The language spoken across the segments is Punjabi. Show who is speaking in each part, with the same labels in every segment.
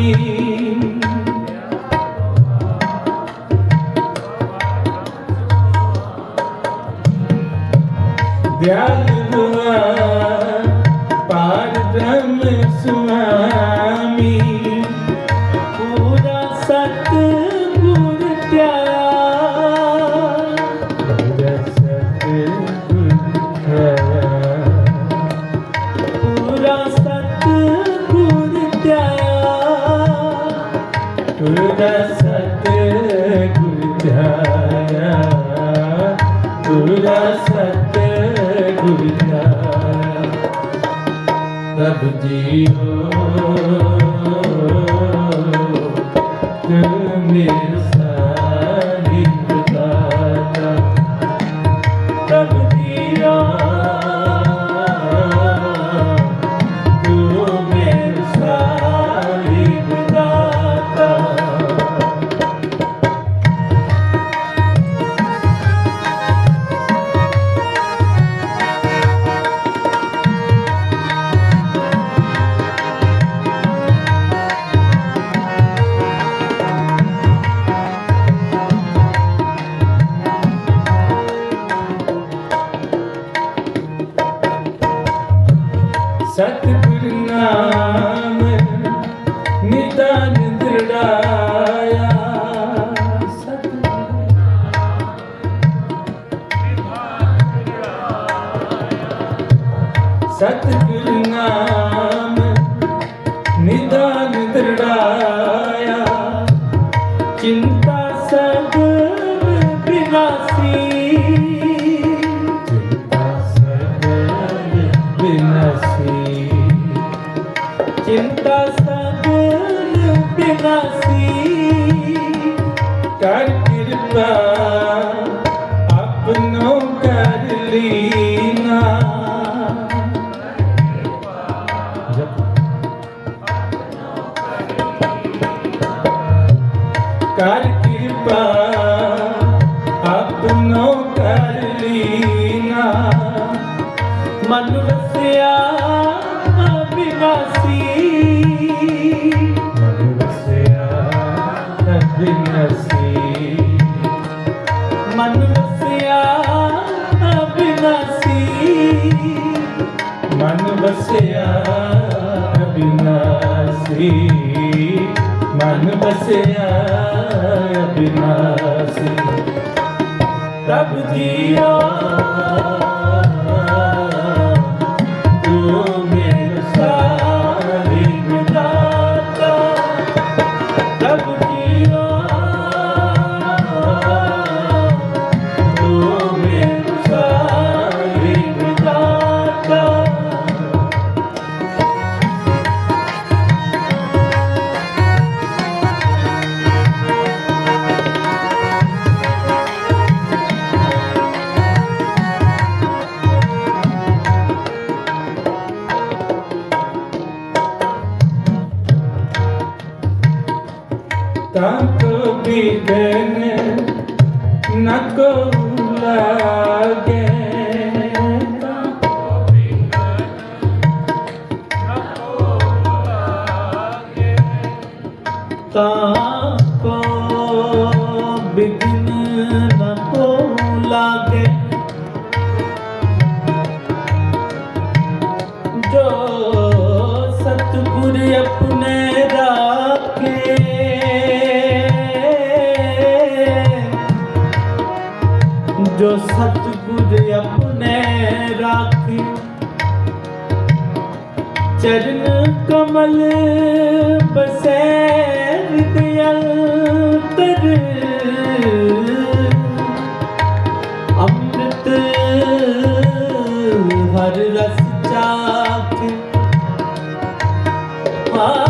Speaker 1: ਸੁਆਮੀ ਦਿਆਲ ਪਾਰ ਬ੍ਰਹਮ ਸੁਆਮੀ
Speaker 2: ਪੂਰਾ ਸਤ ਗੁਰ ਧਿਆਇਆ ਧਿਆਇਆ
Speaker 1: ਤੁਰਦਾ ਸਤ ਗੁਰ ਧਿਆਇਆ ਤਬ ਜੀਓ ਤੂੰ ਮੇਰੇ ਸਤਿਗੁਰ ਨਾਮ ਨਿਦਾਨ ਦ੍ਰਿੜਾਇਆ ਸਤਿਗੁਰ ਨਾਮ ਚਿੰਤਾ
Speaker 2: ਸਗਲ ਬਿਨਾਸੀ
Speaker 1: ਕਰ ਕਿਰਪਾ ਆਪਨੋ ਕਰ ਲੀਨਾ। ਕਰ
Speaker 2: ਮਨ ਵਸਿਆ
Speaker 1: ਅਬਿਨਾਸੀ
Speaker 2: ਮਨ ਵਸਿਆ
Speaker 1: ਅਬਿਨਾਸੀ ਤਬ ਜੀਓ
Speaker 2: 가. ਸਤਿਗੁਰ ਆਪਣੇ ਰਾਖੇ। ਚਰਨ ਕਮਲ ਬਸੈ ਵਿਦਿਅਲ ਤਰ ਅੰਮ੍ਰਿਤ ਹਰ ਰਸ ਚਾਖ। ਅੰਮ੍ਰਿਤ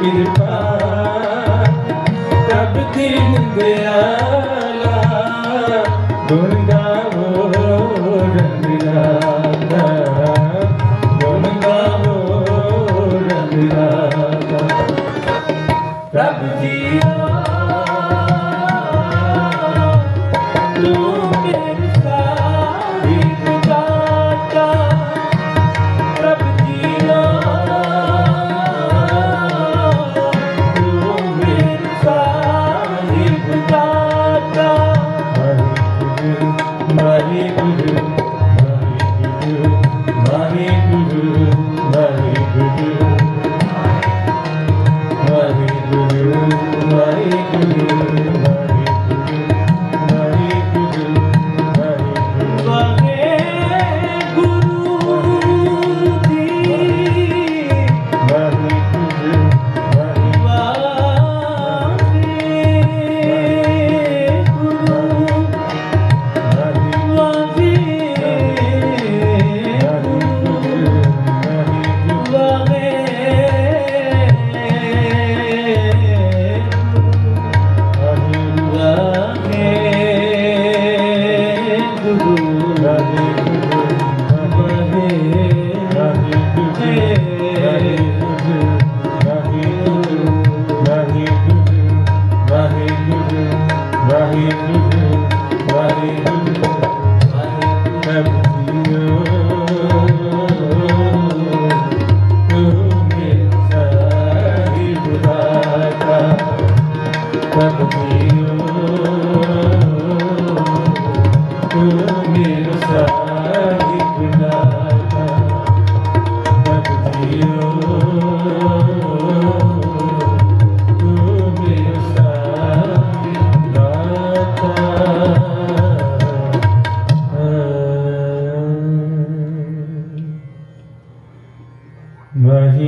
Speaker 1: ਕਿਰਪਾ ਤਬ ਦਿਨ ਦਿਆਲਾ ਗੁਣ ਗਾਵੋ ਰੰਗ ਰਾਧਾ ਗੁਣ ਗਾਵੋ ਰੰਗ ਰਾਧਾ
Speaker 2: ਰੱਬ ਜੀ Radhe